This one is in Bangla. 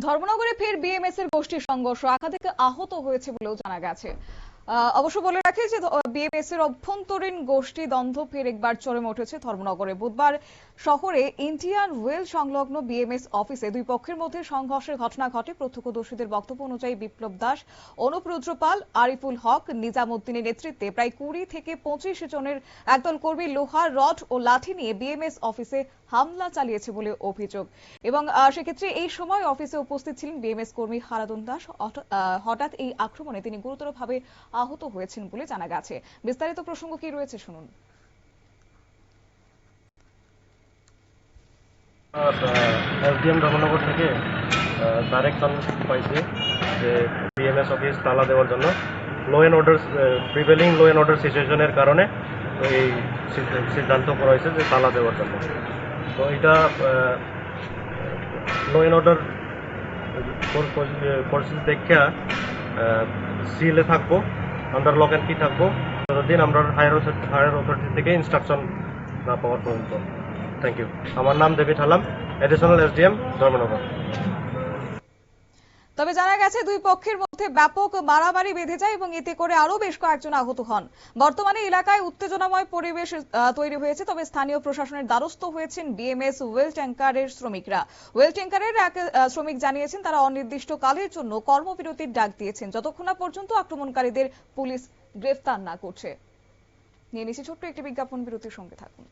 ধর্মনগরে ফের বিএমএস এর গোষ্ঠীর সংঘর্ষ একাধিক আহত হয়েছে বলেও জানা গেছে। অবশ্য বলে রাখি যে বিএমএস এর অভ্যন্তরীণ গোষ্ঠী দ্বন্দ্ব ফের একবার চরমে উঠেছে ধর্মনগরে। বুধবার শহরে ইন্ডিয়ান ওয়েল সংলগ্ন বিএমএস অফিসে দুই পক্ষের মধ্যে সংঘর্ষের ঘটনা ঘটে। প্রত্যক্ষদর্শীদের বক্তব্য অনুযায়ী বিপ্লব দাস অনুপ রুদ্র পাল, আরিফুল হক, নিজামুদ্দিনের নেতৃত্বে প্রায় কুড়ি থেকে পঁচিশ জনের একদল কর্মী লোহার রড ও লাঠি নিয়ে বিএমএস অফিসে হামলা চালিয়েছে বলে অভিযোগ। এবং সেক্ষেত্রে এই সময় অফিসে উপস্থিত ছিলেন বিএমএস কর্মী হারাদুন দাস। হঠাৎ এই আক্রমণে তিনি গুরুতরভাবে আহত হয়েছেন বলে জানা গেছে। বিস্তারিত প্রসঙ্গ কি রয়েছে শুনুন। এসডিএম ধর্মনগর থেকে ডাইরেকশন পাইছি যে বিএমএস অফিস তালা দেওয়ার জন্য। Law and order prevailing law and order সিচুয়েশনের কারণে এই সিদ্ধান্ত করা হয়েছে যে তালা দেওয়ার জন্য। তো এটা লো অ্যান্ড অর্ডার পরিস্থিতি দেখা সিলে থাকব। আন্ডার লক অ্যান্ড কি থাকব। ততদিন আমরা হায়ার হায়ার অথরিটি থেকে ইনস্ট্রাকশন না পাওয়ার পর্যন্ত। থ্যাংক ইউ আমার নাম দেবিত হালাম ডি এসডিএম ধর্মনগর। তবে জানা গেছে, দুই পক্ষের মধ্যে ব্যাপক মারামারি বেঁধে যায় এবং এতে করে আরও বেশ কয়েকজন আহত হন। বর্তমানে এলাকায় উত্তেজনাময় পরিবেশ তৈরি হয়েছে, তবে স্থানীয় প্রশাসনের দ্বারস্থ হয়েছেন বিএমএস ওয়েল ট্যাঙ্কারের শ্রমিকরা। ওয়েল ট্যাঙ্কারের এক শ্রমিক জানিয়েছেন, তারা অনির্দিষ্ট কালের জন্য কর্মবিরতির ডাক দিয়েছেন। যতক্ষণ না পর্যন্ত আক্রমণকারীদের পুলিশ গ্রেফতার না করছে। নিয়ে নিচ্ছি ছোট্ট একটি বিজ্ঞাপন বিরতির সঙ্গে থাকুন।